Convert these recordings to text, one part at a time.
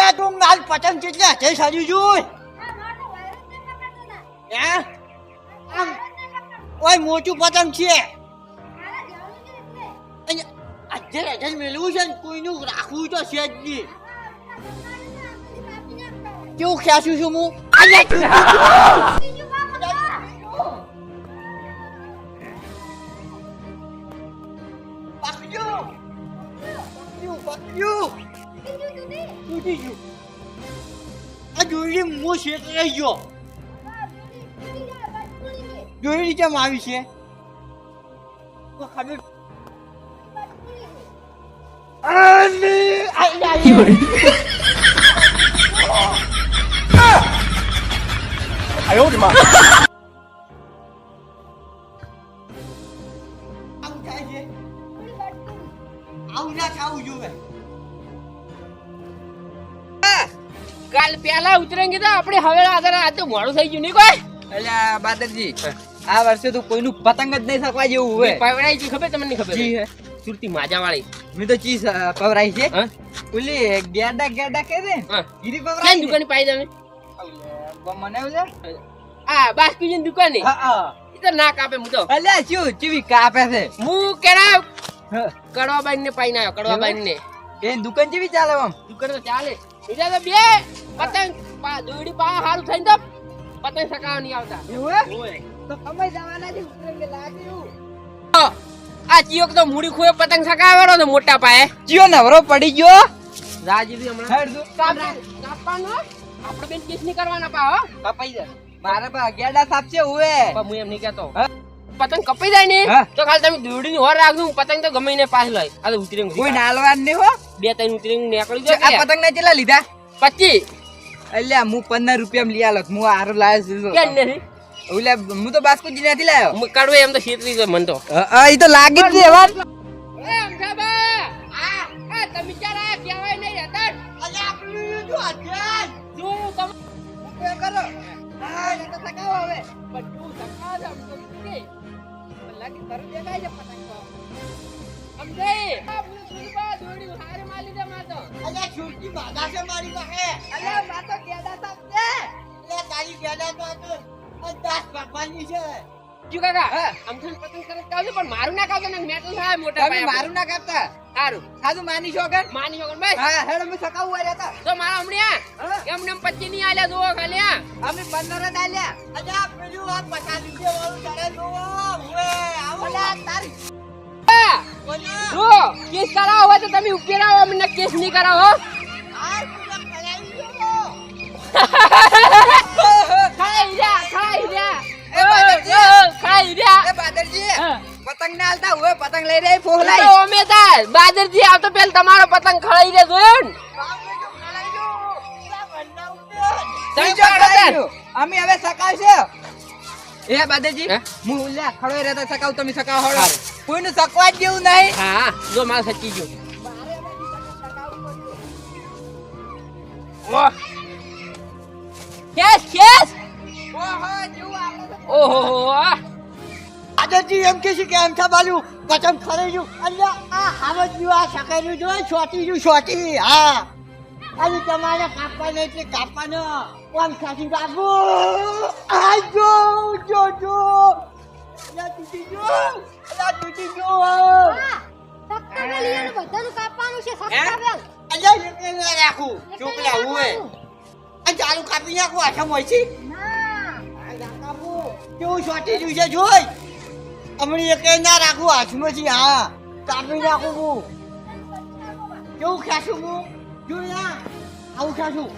અલ્યા તું માલ પતંગ કેટલે હાથે સાજુ જોઈ. ઓય મોટું પતંગ છે. અહીંયા આજે આજે મેળવું છે કોઈનું રાખવું તો છે જ નહીં. કેવું ખ્યાસું છું હું? પકડ્યું પકડ્યું. તૂટી આ દોરડી મો શેતરાઈ ગયો દોરડી કેમ આવી છે અને કાલ પેલા ઉતરેંગી તો આપણે હવે આગળ આ તો મોડું થઈ ગયું નહીં કોઈ. એટલે બાદરજી આ વર્ષે તો કોઈનું પતંગ જ નહીં શકવા જેવું હોય. પવરાઈ છે ખબર તમને ખબર જી હે. સુરતી માજા વાળી મેં તો ચીઝ પવરાઈ છે. ઓલી ગેડા ગેડા કે દે ગીરી પવરાઈ દુકાને પાઈ તમે? મને ઓલે આ બાસ્કુજીની દુકાને. હા, હા. એ તો ના કાપે હું તો. અલ્યા શું ચીવી કાપે છે? હું કેડા હા. કડવા બાઈ ને પાઈ આવ્યો કડવા બાઈ ને એ દુકાન જેવી ચાલે આમ? દુકાન તો ચાલે. બીજા તો બે પતંગ પા દોડી પા હારું થઈને તો પતંગ સકાવા નહીં આવતા. એવું તો કમાઈ જવાના છે ઉતરંગે લાગ્યું આ જીઓ તો મૂડી ખોએ પતંગ સકાવેલો ને મોટા પાયે. ચિયો નવરો પડી ગયો. રાજીવી હમણાં. કાપવાનો. આપણે બેન કેસ નહીં કરવાના પા હો. કપાઈ જાય. મારા પા ગેડા સાપ છે ઉવે. પણ હું એમ નહીં કહેતો. હા? પતંગ કપાઈ જાય ને તો ખાલી તમે દોડીને હોર રાખજો હું પતંગ તો ગમે ને પાસ લઈ આ તો ઉતરી કોઈ નાલવાન ને હો. બે ત્રણ ઉતરી નીકળી જાય આ પતંગ ના કેટલા લીધા? પચીસ. અલ્યા હું પંદર રૂપિયા લઈ આલો હું આરો લાવ્યો કેમ છું નથી? ઓલે હું તો બાસ્કુજી નથી લાવ્યો હું કાઢું એમ તો શીતરી છે મન તો. એ તો લાગી જ છે વાત એ અમથાબા આ આ તમે આ કહેવાય નહીં રહેતા? અલ્યા આપણું જો અધ્યાન શું તમે? કરો. હા એ તો સકાવ હવે. બધું છે આમ તો. લાગી તરત દેખાય છે પતંગ તો. સમજે આપણે સુરબા જોડી હારે માલી દે માર તો અલ્યા છોટી બાધા છે મારી પાસે. અલ્યા મા તો ગેડા સાપ છે. અલ્યા તારી ગેડા તો આ તો આ ભગવાનની છે. શું કાકા? હા. આમ તો પતંગ કરે કાવજો પણ મારું ના કાવજો ને મેટલ થાય મોટા તમે મારું ના કાપતા સારું. સાદું માની છો માની શકો ભાઈ? હા હેડ અમે સકાવું આ રહેતા. તો મારા હમણાં એમને એમ પચી નહીં આલ્યા જુઓ ખાલી અમે પંદર જ આલ્યા. અલ્યા પેલું આ પચાસ રૂપિયા વાળું તારે જોવો હવે આવો. અલ્યા તારી જો કેસ કરાવો હોય તો તમે ઉકેલાવો અમને કેસ નહીં કરાવો ખાઈ રહ્યા ખાઈ રહ્યા. ખાઈ રહ્યા. એ બાદરજી. પતંગ ના આલતા હવે પતંગ લઈ રહી એ ફોહલાઈ. તો અમે તાર બાદરજી આવતો પેલ તમારો પતંગ ખળાઈ જોયો ને. અમે હવે સકાવશે. એ બાદરજી હું? ઉલ્યા ખડોય રહેતા સકાવ તમે સકાવ હળો. કોઈ કોઈનું સકવા જેવું નહીં. હા જો મારે સચી ગયું. વાહ કેસ કેસ ઓહો ઓહો આહ. એમ કે છે કે એમ બાજુ પતંગ ખરાઈ જુ અલ્યા આ હાવજ ગયું આ સકાઈ જો છોટી જુ છોટી હા. અને તમારે કાપવાના એટલે કાપવાનો. કોણ ખાસી બાબુ. આ જો જો જો. અલ્યા તૂટી જો. અલ્યા તૂટી જો. અલ્યા એક ના રાખું. છોકરા હું આ ચાલુ કાપી નાખું આઠમ હોય છે. આ કાપું. કેવું છોટી જુ છે જોઈ. હમણાં એક ના, રાખું હાથમાંથી હા. કાપી નાખું હું. કેવું ખાશું હું? ના? આવું ખાશું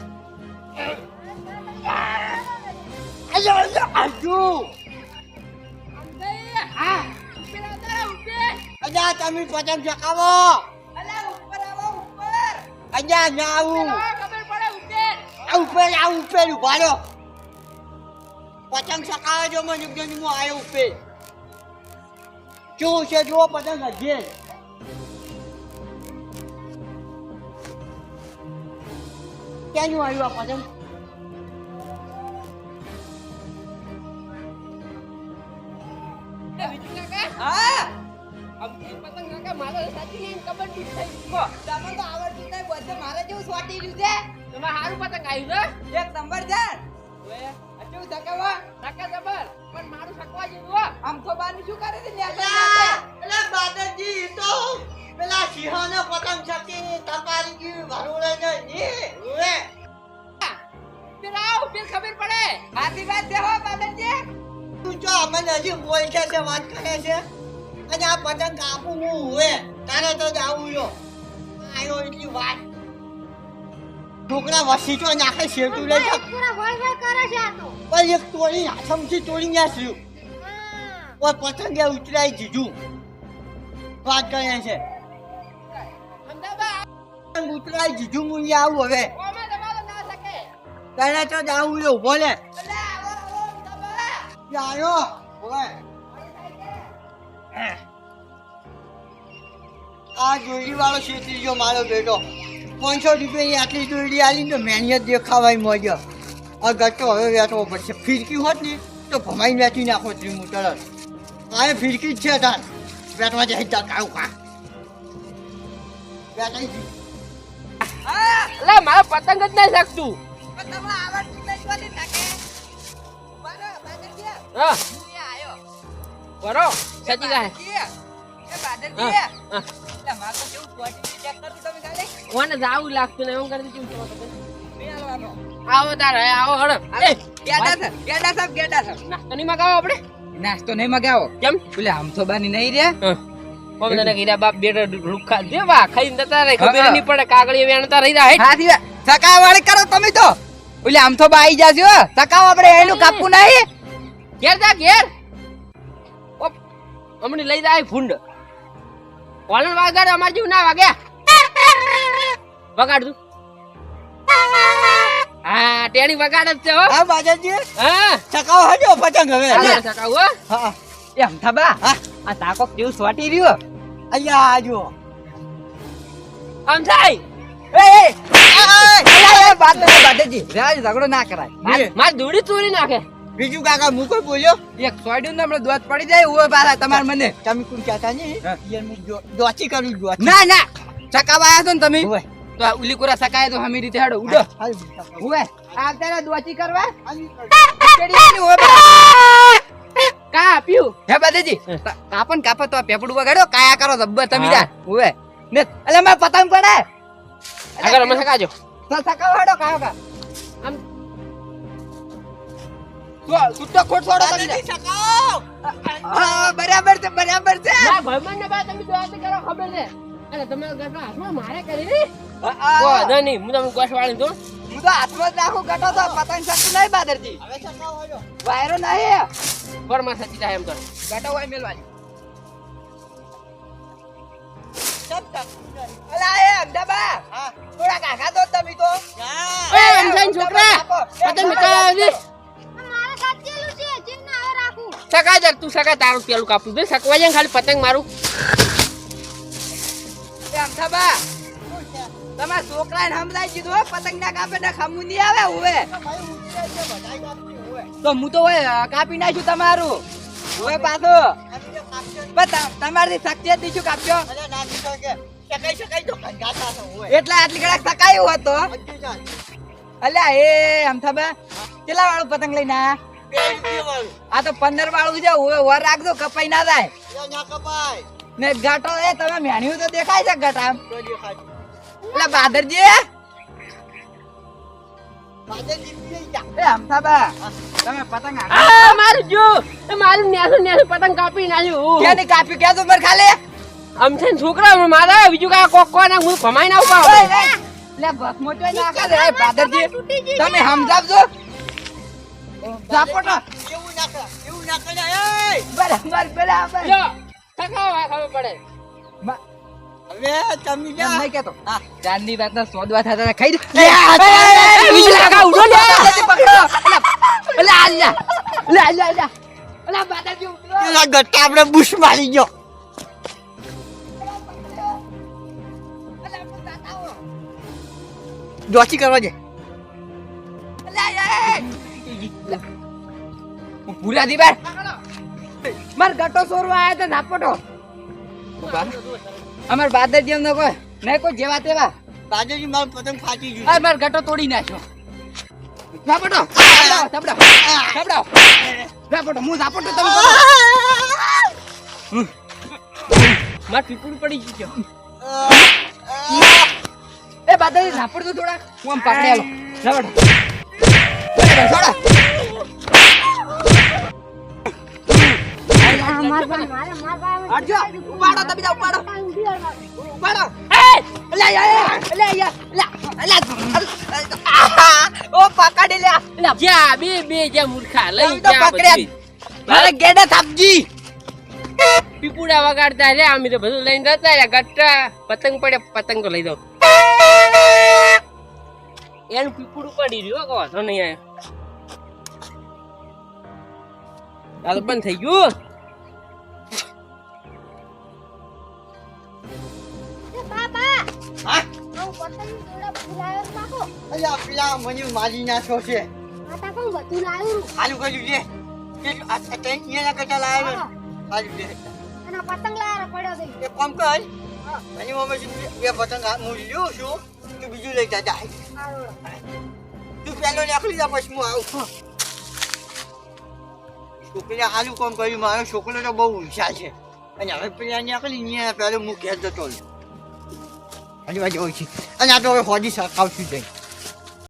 અલ્યા અલ્યા આજુ હા. અલ્યા, તમે પતંગ ચકાવો અલ્યા, ના આવું. ઉપર, આ ઉપર ઊભા રહો. પતંગ ચકાવે જો મને એકદમ હું આવ્યો ઉપર. કેવું છે? જુઓ પતંગ હજી. ક્યાંનું આવ્યું આ પતંગ? મારે જેવું સ્વાટી રહ્યું છે. તમારે સારું પતંગ આવ્યું છે એક નંબર છે. ઓએ, હજુ ધકે જબર. પણ મારું શકવા જેવું હો. આમ તો બાની શું કરે છે? પેલા બાદરજી તો. પેલા સિંહોનો પતંગ છકી તપારી ગયું ભરોડે ને ઈ ઉવે. પેલા આવ, ખબર પડે. હાથી વાત દેહો બાદરજી તું જો અમને હજી બોલશે છે વાત કરે છે. અને આ પતંગ કાપું હું હોય તારે તો જાવું જો આયો એટલી વાત. છોકરા વસી તો નાખે શેરતું લઈ જા કરે છે આ તો. પણ એક તોડી હાથમથી તોડી નાખ્યું. ઓય પતંગે ઉતરાઈ દીધું વાત કરે છે. ઉતરાઈ દીધું હું આવું હવે. ના તને તો જાવું જો બોલે અલા, આવો, આવો, અમદાવાદ. આયો. ઓય આ જોડી વાળો છેતરી ગયો મારો બેટો. પાંચસો રૂપિયાની આટલી દોરડી આલી તો મહેનત દેખાવાય મોજો. આ ગટો હવે વેચવો પડશે. ફિરકી હોત ને તો ભમાઈ વેચી નાખો ત્રીમું તરત. આ ફિરકી જ છે તાર. વેચવા જાય તાર કાઉ કા વેચાઈ ગયું. હા મારો પતંગ જ નહીં શકતું. બારો સચી ગાય. બાદર. એટલે માર કેવું ક્વોલિટી ચેક કાલે મને જાવું લાગતું ને એમ કરી દીધું આવો તારે આવો હળ. ગેડા સર ગેડા સાહેબ ગેડા સાહેબ. નાસ્તો નહીં મગાવો આપણે? નાસ્તો નહીં મગાવો? કેમ? બોલે આમ તો બાની નહીં રે કોમ તને કીધા બાપ બેટા લુખા દેવા ખાઈને જતા રહે ખબર નહીં પડે કાગળી વેણતા રહી જાય હાથી સકાવ વાળી કરો તમે તો. ઓલે આમ તો બાઈ જાજો સકાવ આપણે એનું કાપવું નહીં. ઘેર જા ઘેર. ઓપ, હમણાં લઈ જાય ફૂંડ. વાલણ વાગાડ અમાર જેવું ના વાગ્યા વગાડ તું હા ટેણી વગાડ જ છે હો. હા બાજાજી. હા. ચકાવ હજો પતંગ હવે. ચાલો સકાવ હો. હા. એ આમ આ તાકો કેવું સ્વાટી રહ્યો. અહીંયા આજો આમ થાય. એ રાજ ઝઘડો ના કરાય. માર દોડી ચોરી નાખે. બીજું કાકા હું કોઈ બોલ્યો? એક સોડ્યું ને હમણાં દોત પડી જાય ઊભો પાછા તમાર મને. તમે કુલ કહેતા નહીં? હા. કરવી. ના ના. સકાવ આયા છો ને તમે. તો ઉલી કોરા સકાય તો હમી રીતે હડો ઉડો. હાલ બીજા કહું. ઉવે આ તારા દોચી કરવા. કા આપ્યું હે બાદેજી. કાપન કાપો તો પેપડું વગાડો. કાયા કરો જબ્બર તમે જા ઉવે. ને અલે મે પતંગ પડે આગળ અમે સકાજો સકાવ હડો કાયો કા. આમ. તો સુટ્ટો ખોટ છોડો તમે. બાજુથી હા બરાબર છે બરાબર છે. ના ભાઈબંધ ને બા તમે જોવા કરો ખબર છે. અરે તમારા ઘરના હાથમાં મારે કરી રી. હા, કો હા. નહીં હું તમને ગોશ વાળી દઉં. હું તો હાથમાં જ નાખું ગટો તો પતંગ શકતું નહીં બાદરજી. હવે ચકાવ હજો. વાયરો નહીં. ફરમાં સચી જાય એમ તો. ગટો હોય મેલવાની. સબ તક. અલા એ અમદાબા હા. થોડા કાકા દો તમે તો. જા. એ અંજાઈ છોકરા? પતંગ મિકા આવી. આ મારે સાચેલું છે જીન ના હવે રાખું. સકા જા તું સકા તારું પેલું કાપું. દે સકવા જાય ખાલી પતંગ મારું. અમદાબા તમારા છોકરાને સમજાય દીધું પતંગ ના કાપે ને ખમું નહીં આવે હવે. તો હું તો કાપી નાખ્યું તમારું. હવે પાછો. ને, તમારી શક્તિ દીધું કાપજો અરે ના દીધો કે. ચકાઈ શકાય તો ખંગાતા તો હોય. એટલે આટલી કલાક સકાયું હતો. અલ્યા એ અમથાબા કેટલા વાળું પતંગ લઈને આયા? આ તો પંદર વાળું છે વર રાખજો કપાઈ ના જાય. ના કપાય. ને ગાટો એ તમે મેણ્યું તો દેખાય છે ગટા એટલે બાદરજી એ? તમે પતંગ આ મારું જો મારું નેસું નેસું પતંગ કાપી નાખ્યું. ક્યાંની કાપી ક્યાં તો મર ખાલી? આમ છે ને છોકરા મારા બીજું કાંઈ કોક કોને હું ભમાઈ ના ઉપાવ ઓય, ઓય. લે નાખે છે બાદરજી તમે સમજાવજો. ઝાપોટો એવું એવું બરાબર બરાબર ખબર પડે હવે તમે જા. નહીં કેતો ચાંદની વાતના સોદવા થતા ખાઈ દે. લે, આ એ, એ, એ, એ, બીજું કાકા ઉઠો લે. પકડો. અલા, અલા, અલા. અલા, અલા, અલા. અલા, બાદરજી ઉતરો. ગટ્ટા આપણે બુશ મારી ગયો. જોચી કરવા જે અલા, એ, એ. પૂરા દી બાર માર ગટો સોરવા આયા તો નાપોટો અમાર બાદરજી એમ કોઈ નહીં કોઈ જેવા તેવા. બાદરજી માર પતંગ ફાટી ગયું. માર ગટો તોડી નાખ્યો. ઝાપટો ઝાપટો ઝાપટો ઝાપટો હું. ઝાપટો તમે મારે પીપળું પડી ગયું એ બાદલ ઝાપટ તો થોડા હું આમ પકડી આલો. ઝાપટો છોડા લે લે લે લે લે લે પીપુડા વગાડતા તો બધું લઈને જતા પતંગ પડે પતંગ તો લઈ દઉં એનું પીપુડું પડી રહ્યું કહો તો તો થઈ ગયું. અલ્યા પેલા મને મારી નાખ્યો છે આ તા પણ બધું લાવ્યું? હાલું કર્યું છે. આ લાવ્યો હાલું છે. અને પતંગ લાવ્યા પડ્યો ગઈ એક કામ કર. એની મમ્મી શું બે પતંગ હું લ્યો છું તું બીજું લઈ જા જા. તું પેલો નીકળી જા પછી હું આવું. છોકરીને હાલું કોમ કર્યું. મારો છોકરો તો બહુ હોશિયાર છે. અને હવે પેલા નીકળી ને પેલો હું ઘેર જતો રહ્યો. હજી બાજુ હોય છે અને આ તો હવે હોજી જઈ